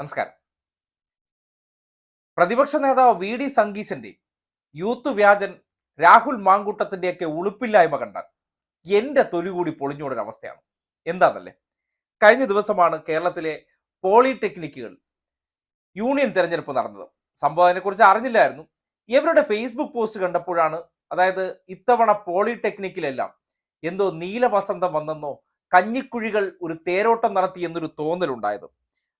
നമസ്കാരം. പ്രതിപക്ഷ നേതാവ് വി ഡി സംഗീശന്റെ യൂത്ത് വ്യാജൻ രാഹുൽ മാങ്കൂട്ടത്തിന്റെയൊക്കെ ഉളുപ്പില്ലായ്മ കണ്ടാൽ എന്റെ തൊലി കൂടി പൊളിഞ്ഞോടൊരു അവസ്ഥയാണ് എന്താണല്ലേ കഴിഞ്ഞ ദിവസമാണ് കേരളത്തിലെ പോളിടെക്നിക്കുകൾ യൂണിയൻ തെരഞ്ഞെടുപ്പ് നടന്നത്. സംഭവം അതിനെക്കുറിച്ച് അറിഞ്ഞില്ലായിരുന്നു. ഇവരുടെ ഫേസ്ബുക്ക് പോസ്റ്റ് കണ്ടപ്പോഴാണ് അതായത് ഇത്തവണ പോളിടെക്നിക്കിലെല്ലാം എന്തോ നീലവസന്തം വന്നെന്നോ കഞ്ഞിക്കുഴികൾ ഒരു തേരോട്ടം നടത്തി എന്നൊരു തോന്നലുണ്ടായത്.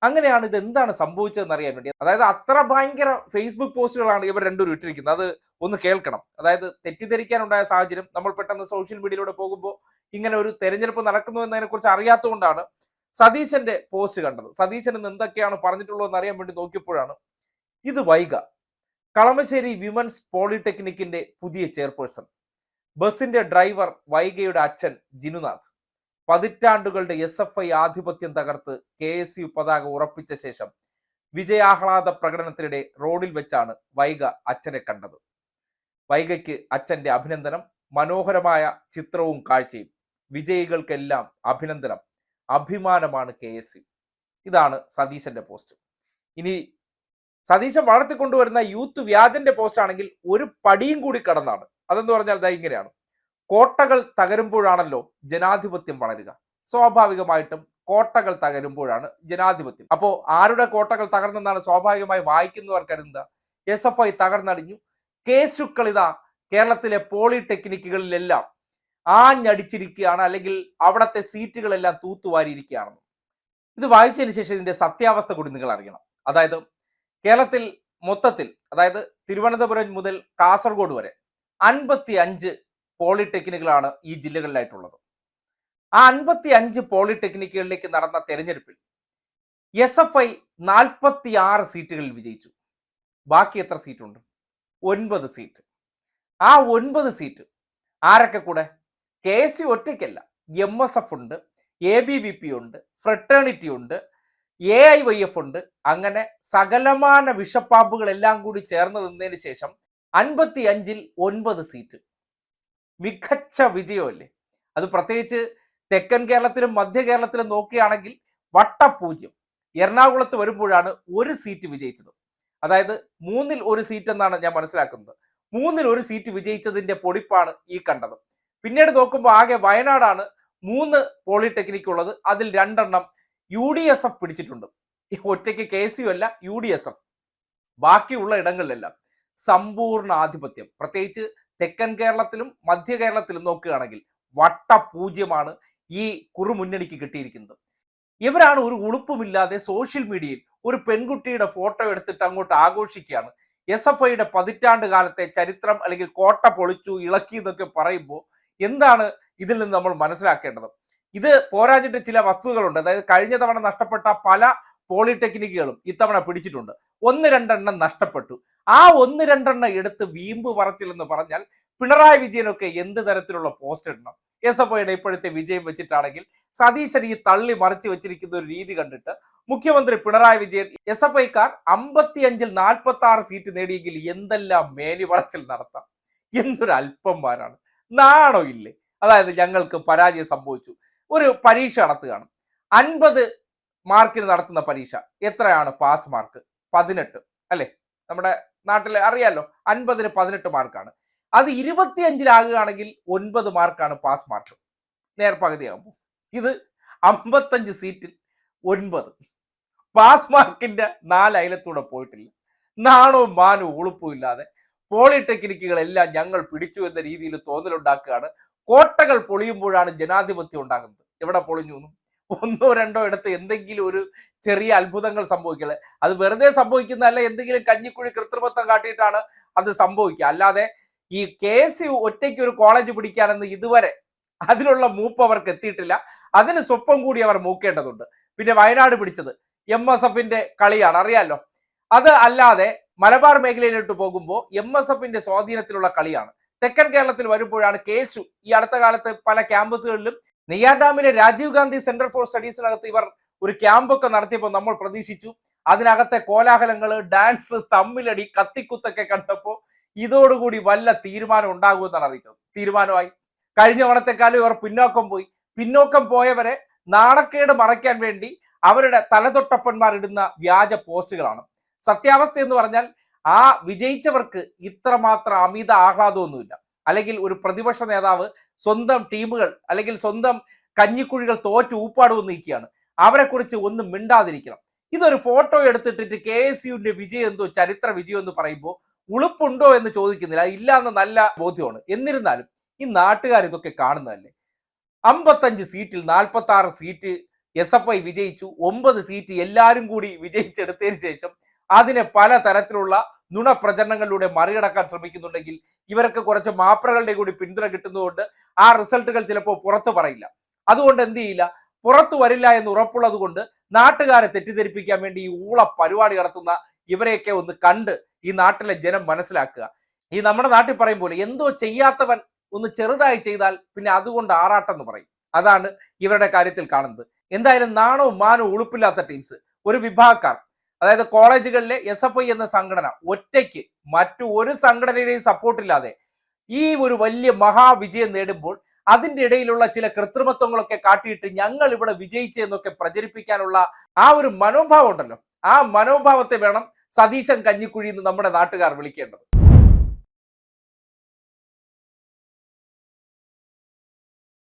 അങ്ങനെയാണ് ഇത് എന്താണ് സംഭവിച്ചതെന്ന് അറിയാൻ വേണ്ടി. അതായത് അത്ര ഭയങ്കര ഫേസ്ബുക്ക് പോസ്റ്റുകളാണ് ഇവർ രണ്ടുപേരും ഇട്ടിരിക്കുന്നത്. അത് ഒന്ന് കേൾക്കണം. അതായത് തെറ്റിദ്ധരിക്കാനുണ്ടായ സാഹചര്യം നമ്മൾ പെട്ടെന്ന് സോഷ്യൽ മീഡിയയിലൂടെ പോകുമ്പോൾ ഇങ്ങനെ ഒരു തെരഞ്ഞെടുപ്പ് നടക്കുന്നു എന്നതിനെ കുറിച്ച് അറിയാത്തതുകൊണ്ടാണ് സതീശന്റെ പോസ്റ്റ് കണ്ടത്. സതീശൻ ഇന്ന് എന്തൊക്കെയാണ് പറഞ്ഞിട്ടുള്ളതെന്ന് അറിയാൻ വേണ്ടി നോക്കിയപ്പോഴാണ് ഇത് വൈക കളമശ്ശേരി വിമൻസ് പോളിടെക്നിക്കിന്റെ പുതിയ ചെയർപേഴ്സൺ ബസിന്റെ ഡ്രൈവർ വൈഗയുടെ അച്ഛൻ ജിനുനാഥ്. പതിറ്റാണ്ടുകളുടെ എസ് എഫ് ഐ ആധിപത്യം തകർത്ത് കെ എസ് യു പതാക ഉറപ്പിച്ച ശേഷം വിജയാഹ്ലാദ പ്രകടനത്തിനിടെ റോഡിൽ വെച്ചാണ് വൈഗ അച്ഛനെ കണ്ടത്. വൈഗയ്ക്ക് അച്ഛന്റെ അഭിനന്ദനം മനോഹരമായ ചിത്രവും കാഴ്ചയും വിജയികൾക്കെല്ലാം അഭിനന്ദനം അഭിമാനമാണ് കെ എസ് യു. ഇതാണ് സതീശന്റെ പോസ്റ്റ്. ഇനി സതീശൻ വളർത്തിക്കൊണ്ടുവരുന്ന യൂത്ത് വ്യാജന്റെ പോസ്റ്റ് ആണെങ്കിൽ ഒരു പടിയും കൂടി കടന്നാണ്. അതെന്ന് പറഞ്ഞാൽ ദാ ഇങ്ങനെയാണ്. കോട്ടകൾ തകരുമ്പോഴാണല്ലോ ജനാധിപത്യം വളരുക. സ്വാഭാവികമായിട്ടും കോട്ടകൾ തകരുമ്പോഴാണ് ജനാധിപത്യം. അപ്പോ ആരുടെ കോട്ടകൾ തകർന്നെന്നാണ് സ്വാഭാവികമായി വായിക്കുന്നവർ കരുതുന്നത്? എസ് എഫ് ഐ തകർന്നടിഞ്ഞു. കേസുക്കൾ ഇതാ കേരളത്തിലെ പോളിടെക്നിക്കുകളിലെല്ലാം ആഞ്ഞടിച്ചിരിക്കുകയാണ്. അല്ലെങ്കിൽ അവിടത്തെ സീറ്റുകളെല്ലാം തൂത്തുവാരിയിരിക്കുകയാണെന്ന്. ഇത് വായിച്ചതിന് ശേഷം ഇതിന്റെ സത്യാവസ്ഥ കൂടി നിങ്ങൾ അറിയണം. അതായത് കേരളത്തിൽ മൊത്തത്തിൽ അതായത് തിരുവനന്തപുരം മുതൽ കാസർഗോഡ് വരെ അൻപത്തി അഞ്ച് പോളിടെക്നിക്കുകളാണ് ഈ ജില്ലകളിലായിട്ടുള്ളത്. ആ അൻപത്തി അഞ്ച് പോളിടെക്നിക്കുകളിലേക്ക് നടന്ന തെരഞ്ഞെടുപ്പിൽ എസ് എഫ് ഐ നാൽപ്പത്തി ആറ് സീറ്റുകളിൽ വിജയിച്ചു. ബാക്കി എത്ര സീറ്റുണ്ട്? ഒൻപത് സീറ്റ്. ആ ഒൻപത് സീറ്റ് ആരൊക്കെ കൂടെ? കെ എസ് യു ഒറ്റയ്ക്കല്ല. എം എസ് എഫ് ഉണ്ട് എ ബി വി പി ഉണ്ട് ഫ്രട്ടേണിറ്റി ഉണ്ട് എ ഐ വൈ എഫ് ഉണ്ട്. അങ്ങനെ സകലമാന വിഷപ്പാമ്പുകളെല്ലാം കൂടി ചേർന്ന് നിന്നതിന് ശേഷം അൻപത്തി അഞ്ചിൽ ഒൻപത് സീറ്റ്. മികച്ച വിജയമല്ലേ? അത് പ്രത്യേകിച്ച് തെക്കൻ കേരളത്തിലും മധ്യ കേരളത്തിലും നോക്കുകയാണെങ്കിൽ വട്ടപൂജ്യം. എറണാകുളത്ത് വരുമ്പോഴാണ് ഒരു സീറ്റ് വിജയിച്ചത്. അതായത് മൂന്നിൽ ഒരു സീറ്റ് എന്നാണ് ഞാൻ മനസ്സിലാക്കുന്നത്. മൂന്നിൽ ഒരു സീറ്റ് വിജയിച്ചതിന്റെ പൊടിപ്പാണ് ഈ കണ്ടത്. പിന്നീട് നോക്കുമ്പോൾ ആകെ വയനാടാണ് മൂന്ന് പോളിടെക്നിക് ഉള്ളത് അതിൽ രണ്ടെണ്ണം യു ഡി എസ് എഫ് പിടിച്ചിട്ടുണ്ട്. ഒറ്റയ്ക്ക് കെ സി അല്ല യു ഡി എസ് എഫ്. ബാക്കിയുള്ള ഇടങ്ങളിലെല്ലാം സമ്പൂർണ ആധിപത്യം. പ്രത്യേകിച്ച് തെക്കൻ കേരളത്തിലും മധ്യ കേരളത്തിലും നോക്കുകയാണെങ്കിൽ വട്ട പൂജ്യമാണ് ഈ കുറുമുന്നണിക്ക് കിട്ടിയിരിക്കുന്നത്. ഇവരാണ് ഒരു ഉളുപ്പുമില്ലാതെ സോഷ്യൽ മീഡിയയിൽ ഒരു പെൺകുട്ടിയുടെ ഫോട്ടോ എടുത്തിട്ട് അങ്ങോട്ട് ആഘോഷിക്കുകയാണ്. എസ് എഫ് ഐയുടെ പതിറ്റാണ്ട് കാലത്തെ ചരിത്രം അല്ലെങ്കിൽ കോട്ട പൊളിച്ചു ഇളക്കി എന്നൊക്കെ പറയുമ്പോൾ എന്താണ് ഇതിൽ നിന്ന് നമ്മൾ മനസ്സിലാക്കേണ്ടത്? ഇത് പോരാഞ്ഞിട്ട് ചില വസ്തുതകളുണ്ട്. അതായത് കഴിഞ്ഞ തവണ നഷ്ടപ്പെട്ട പല പോളിടെക്നിക്കുകളും ഇത്തവണ പിടിച്ചിട്ടുണ്ട്. ഒന്ന് രണ്ടെണ്ണം നഷ്ടപ്പെട്ടു. ആ ഒന്ന് രണ്ടെണ്ണം എടുത്ത് വീമ്പ് പറച്ചില്ലെന്ന് പറഞ്ഞാൽ പിണറായി വിജയനൊക്കെ എന്ത് തരത്തിലുള്ള പോസ്റ്റ് ഇടണം? എസ് എഫ് ഐയുടെ ഇപ്പോഴത്തെ വിജയം വെച്ചിട്ടാണെങ്കിൽ സതീശൻ ഈ തള്ളി മറിച്ചു വെച്ചിരിക്കുന്ന ഒരു രീതി കണ്ടിട്ട് മുഖ്യമന്ത്രി പിണറായി വിജയൻ എസ് എഫ് ഐക്കാർ അമ്പത്തിയഞ്ചിൽ നാൽപ്പത്തി ആറ് സീറ്റ് നേടിയെങ്കിൽ എന്തെല്ലാം മേനി പറച്ചിൽ നടത്താം? എന്തൊരു അല്പന്മാരാണ് നാണോ ഇല്ലേ? അതായത് ഞങ്ങൾക്ക് പരാജയം സംഭവിച്ചു. ഒരു പരീക്ഷ നടത്തുകയാണ്. അൻപത് മാർക്കിന് നടത്തുന്ന പരീക്ഷ. എത്രയാണ്? പാസ് മാർക്ക് പതിനെട്ട്. അല്ലേ? നമ്മുടെ നാട്ടിലെ അറിയാലോ അൻപതിന് പതിനെട്ട് മാർക്കാണ്. അത് ഇരുപത്തിയഞ്ചിലാകുകയാണെങ്കിൽ ഒൻപത് മാർക്കാണ് പാസ് മാർക്ക് നേർപകുതിയാകുമ്പോൾ ഇത് അമ്പത്തഞ്ച് സീറ്റിൽ ഒൻപത്. പാസ് മാർക്കിന്റെ നാല് പോയിട്ടില്ല. നാണവും മാനവും ഉളുപ്പും ഇല്ലാതെ പോളിടെക്നിക്കുകളെല്ലാം ഞങ്ങൾ പിടിച്ചു എന്ന രീതിയിൽ തോന്നലുണ്ടാക്കുകയാണ്. കോട്ടകൾ പൊളിയുമ്പോഴാണ് ജനാധിപത്യം ഉണ്ടാകുന്നത്. എവിടെ പൊളിഞ്ഞു ഒന്നോ രണ്ടോ ഇടത്ത് എന്തെങ്കിലും ഒരു ചെറിയ അത്ഭുതങ്ങൾ സംഭവിക്കൽ. അത് വെറുതെ സംഭവിക്കുന്നതല്ല എന്തെങ്കിലും കഞ്ഞിക്കുഴി കൃത്രിമത്വം കാട്ടിയിട്ടാണ് അത് സംഭവിക്കുക. അല്ലാതെ ഈ കെ എസ് യു ഒറ്റയ്ക്ക് ഒരു കോളേജ് പിടിക്കാനെന്ന് ഇതുവരെ അതിനുള്ള മൂപ്പ് അവർക്ക് എത്തിയിട്ടില്ല. അതിന് സ്വപ്നം കൂടി അവർ മൂക്കേണ്ടതുണ്ട്. പിന്നെ വയനാട് പിടിച്ചത് എം എസ് എഫിന്റെ കളിയാണ് അറിയാലോ? അത് അല്ലാതെ മലബാർ മേഖലയിലോട്ട് പോകുമ്പോൾ എം എസ് എഫിന്റെ സ്വാധീനത്തിലുള്ള കളിയാണ്. തെക്കൻ കേരളത്തിൽ വരുമ്പോഴാണ് കേശു ഈ അടുത്ത കാലത്ത് പല ക്യാമ്പസുകളിലും നെയ്യാർ ഡാമിലെ രാജീവ് ഗാന്ധി സെന്റർ ഫോർ സ്റ്റഡീസിനകത്ത് ഇവർ ഒരു ക്യാമ്പൊക്കെ നടത്തിയപ്പോൾ നമ്മൾ പ്രതീക്ഷിച്ചു. അതിനകത്തെ കോലാഹലങ്ങൾ ഡാൻസ് തമ്മിലടി കത്തിക്കുത്തൊക്കെ കണ്ടപ്പോൾ ഇതോടുകൂടി വല്ല തീരുമാനം ഉണ്ടാകുമെന്നാണ് അറിയിച്ചത്. തീരുമാനമായി. കഴിഞ്ഞ വണത്തെക്കാലം ഇവർ പിന്നോക്കം പോയി. പിന്നോക്കം പോയവരെ നാണക്കേട് മറയ്ക്കാൻ വേണ്ടി അവരുടെ തലതൊട്ടപ്പന്മാർ ഇടുന്ന വ്യാജ പോസ്റ്റുകളാണ്. സത്യാവസ്ഥ എന്ന് പറഞ്ഞാൽ ആ വിജയിച്ചവർക്ക് ഇത്രമാത്രം അമിത ആഹ്ലാദമൊന്നുമില്ല. അല്ലെങ്കിൽ ഒരു പ്രതിപക്ഷ നേതാവ് സ്വന്തം ടീമുകൾ അല്ലെങ്കിൽ സ്വന്തം കഞ്ഞിക്കുഴികൾ തോറ്റ് ഊപ്പാട് നിൽക്കുകയാണ്. അവരെ കുറിച്ച് ഒന്നും മിണ്ടാതിരിക്കണം. ഇതൊരു ഫോട്ടോ എടുത്തിട്ടിട്ട് കെ എസ് യുവിന്റെ വിജയം എന്തോ ചരിത്ര വിജയം എന്ന് പറയുമ്പോൾ ഉളുപ്പുണ്ടോ എന്ന് ചോദിക്കുന്നില്ല. ഇല്ല എന്ന നല്ല ബോധ്യമാണ്. എന്നിരുന്നാലും ഈ നാട്ടുകാർ ഇതൊക്കെ കാണുന്നതല്ലേ? അമ്പത്തഞ്ച് സീറ്റിൽ നാൽപ്പത്തി ആറ് സീറ്റ് എസ് എഫ് ഐ വിജയിച്ചു. ഒമ്പത് സീറ്റ് എല്ലാവരും കൂടി വിജയിച്ചെടുത്തതിന് ശേഷം അതിനെ പല തരത്തിലുള്ള നുണപ്രചരണങ്ങളിലൂടെ മറികടക്കാൻ ശ്രമിക്കുന്നുണ്ടെങ്കിൽ ഇവർക്ക് കുറച്ച് മാപ്രകളുടെ കൂടി പിന്തുണ കിട്ടുന്നതുകൊണ്ട് ആ റിസൾട്ടുകൾ ചിലപ്പോൾ പുറത്തു പറയില്ല. അതുകൊണ്ട് എന്ത് ചെയ്യില്ല? പുറത്തു വരില്ല എന്ന് ഉറപ്പുള്ളത് കൊണ്ട് നാട്ടുകാരെ തെറ്റിദ്ധരിപ്പിക്കാൻ വേണ്ടി ഈ ഊള പരിപാടി നടത്തുന്ന ഇവരെയൊക്കെ ഒന്ന് കണ്ട് ഈ നാട്ടിലെ ജനം മനസ്സിലാക്കുക. ഈ നമ്മുടെ നാട്ടിൽ പറയും പോലെ എന്തോ ചെയ്യാത്തവൻ ഒന്ന് ചെറുതായി ചെയ്താൽ പിന്നെ അതുകൊണ്ട് ആറാട്ടം എന്ന് പറയും. അതാണ് ഇവരുടെ കാര്യത്തിൽ കാണുന്നത്. എന്തായാലും നാണവും മാനവും ഉളുപ്പില്ലാത്ത ടീംസ്. ഒരു വിഭാഗക്കാർ. അതായത് കോളേജുകളിലെ എസ് എഫ് ഐ എന്ന സംഘടന ഒറ്റയ്ക്ക് മറ്റു ഒരു സംഘടനയുടെയും സപ്പോർട്ടില്ലാതെ ഈ ഒരു വലിയ മഹാവിജയം നേടുമ്പോൾ അതിന്റെ ഇടയിലുള്ള ചില കൃത്രിമത്വങ്ങളൊക്കെ കാട്ടിയിട്ട് ഞങ്ങൾ ഇവിടെ വിജയിച്ചെന്നൊക്കെ പ്രചരിപ്പിക്കാനുള്ള ആ ഒരു മനോഭാവം ഉണ്ടല്ലോ. ആ മനോഭാവത്തെ വേണം സതീശൻ കഞ്ഞിക്കുഴി എന്ന് നമ്മുടെ നാട്ടുകാർ വിളിക്കേണ്ടത്.